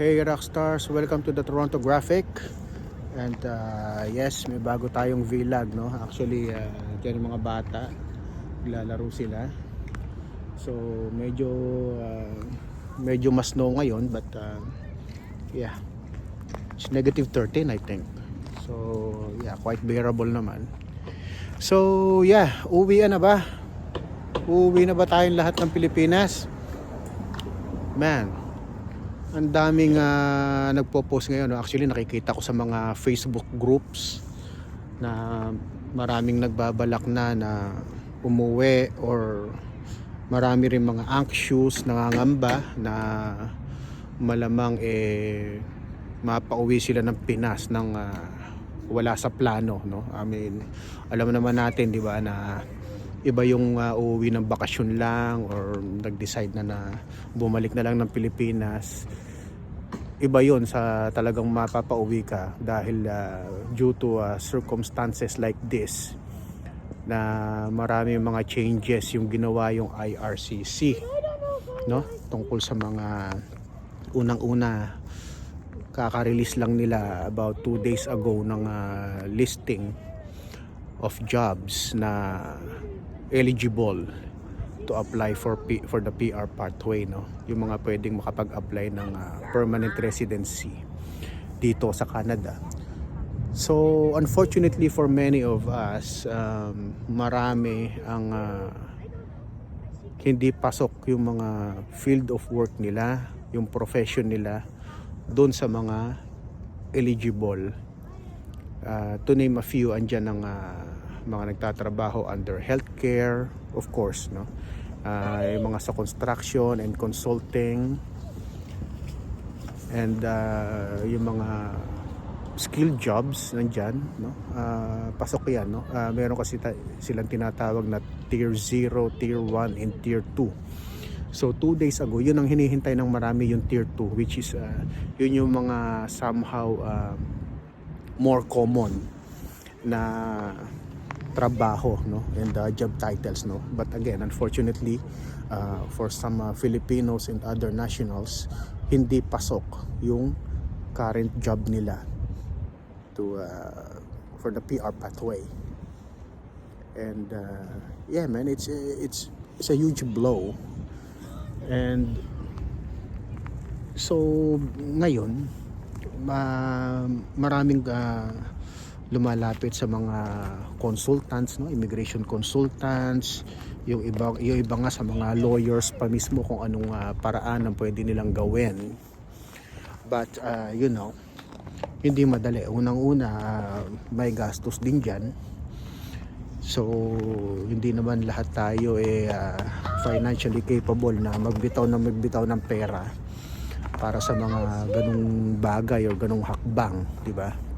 Hey Rockstars, welcome to the Toronto Graphic. And uh, yes, may bago tayong vlog, no? Actually, uh, yung mga bata, lalaro sila. So, medyo uh, medyo mas snow ngayon, but uh, yeah. It's negative 13, I think. So, yeah, quite bearable naman. So, yeah, uwi na ba? Uwi na ba tayong lahat ng Pilipinas? Man, ang daming ah, nagpo-post ngayon. Actually, nakikita ko sa mga Facebook groups na maraming nagbabalak na na umuwi or marami rin mga anxious, nangangamba na malamang eh mapauwi sila ng Pinas ng ah, wala sa plano, no? I mean, alam naman natin, 'di ba, na iba yung uh, uuwi ng bakasyon lang or nag-decide na na bumalik na lang ng Pilipinas. Iba yon sa talagang mapapauwi ka dahil uh, due to uh, circumstances like this na marami mga changes yung ginawa yung IRCC no? Tungkol sa mga unang-una kaka-release lang nila about 2 days ago ng uh, listing of jobs na eligible to apply for P- for the PR pathway no? Yung mga pwedeng makapag-apply ng ah, permanent residency dito sa Canada. So unfortunately for many of us um, marami ang ah, hindi pasok yung mga field of work nila yung profession nila doon sa mga eligible. Uh, to name a few andyan ang ah, mga nagtatrabaho under healthcare of course no? Uh, yung mga sa construction and consulting. And uh, yung mga skilled jobs nandyan no? Ah, pasok yan no? Ah, meron kasi silang tinatawag na tier 0 tier 1 and tier 2 so two days ago yun ang hinihintay ng marami yung tier 2 which is ah, yun yung mga somehow ah, more common na trabaho no and uh, job titles no. But again unfortunately uh, for some uh, Filipinos and other nationals hindi pasok yung current job nila to uh, for the PR pathway. And uh, yeah man it's it's it's a huge blow. And so ngayon ma maraming uh, lumalapit sa mga consultants no? Immigration consultants yung iba yung iba nga sa mga lawyers pa mismo kung anong ah, paraan ang pwede nilang gawin. But uh, you know hindi madali. Unang-una ah, may gastos din diyan so hindi naman lahat tayo eh ah, financially capable na magbitaw na magbitaw ng pera para sa mga ganung bagay o ganung hakbang di ba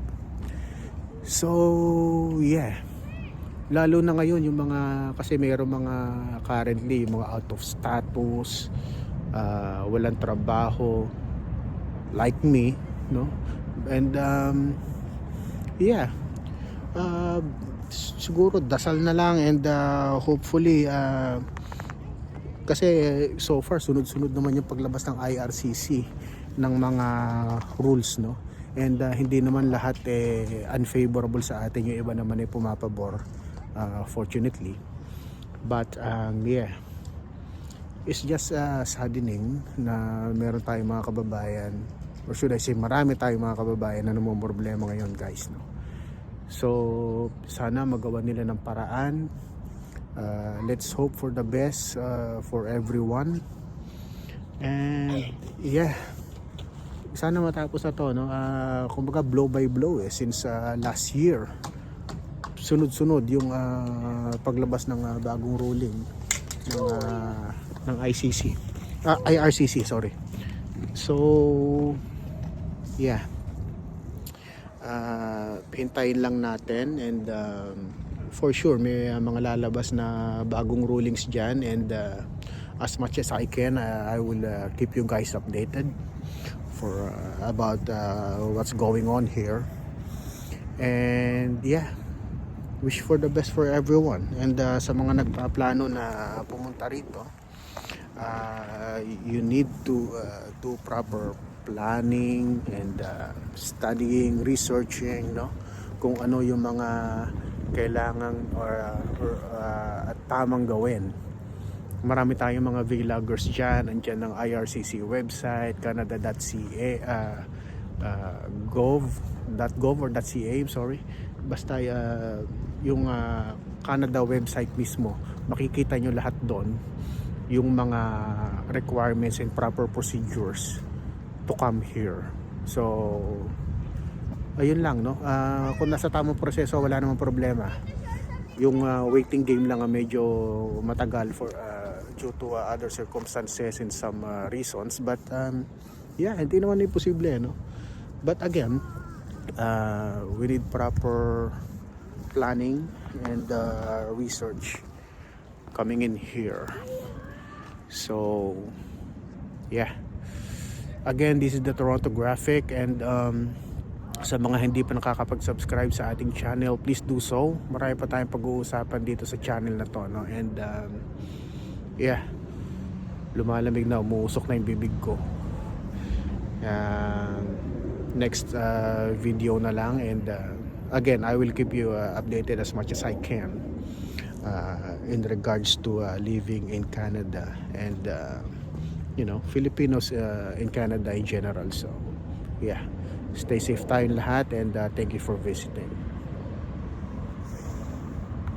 So, yeah. Lalo na ngayon yung mga kasi mayroong mga currently yung mga out of status, ah, walang trabaho like me, no? And um yeah. Uh, siguro dasal na lang and uh, hopefully uh, kasi so far sunod-sunod naman yung paglabas ng IRCC ng mga rules no and uh, hindi naman lahat eh, unfavorable sa atin. Yung iba naman ay pumapabor uh, fortunately. But um, yeah. It's just uh, saddening na meron tayong mga kababayan or should I say marami tayong mga kababayan na problema ngayon guys no? So sana magawa nila ng paraan. Uh, let's hope for the best uh, for everyone. And yeah sana matapos na to no? Ah, kumbaga blow by blow eh since ah, last year. Sunod-sunod yung ah, paglabas ng ah, bagong ruling ng ah, ng ICC ah, IRCC sorry. So yeah. Ah, hintayin lang natin and um, for sure may ah, mga lalabas na bagong rulings dyan and ah, as much as I can ah, I will ah, keep you guys updated for uh, about uh, what's going on here and yeah wish for the best for everyone and uh, sa mga nagpaplano na pumunta rito uh, you need to uh, do proper planning and uh, studying, researching, no? Kung ano yung mga kailangan or, uh, or uh, at tamang gawin. Marami tayong mga vloggers dyan. Andyan ng IRCC website, canada.ca, uh, uh, gov, .gov or .ca, I'm sorry. Basta uh, yung uh, Canada website mismo, makikita nyo lahat doon yung mga requirements and proper procedures to come here. So, ayun lang, no? Ah, kung nasa tamang proseso, wala namang problema. Yung ah, waiting game lang ang medyo matagal for ah, due to ah, other circumstances and some ah, reasons. But, um, yeah, hindi naman imposible, no? But again, uh, we need proper planning and uh, research coming in here. So, yeah. Again, this is the Toronto Graphic and um, sa mga hindi pa nakakapag-subscribe sa ating channel, please do so. Marami pa tayong pag-uusapan dito sa channel na to. No? And um, yeah, lumalamig na, umuusok na yung bibig ko. Um, next uh, video na lang and uh, again, I will keep you uh, updated as much as I can uh, in regards to uh, living in Canada and uh, you know Filipinos uh, in Canada in general. So yeah. Stay safe tayong lahat and uh, thank you for visiting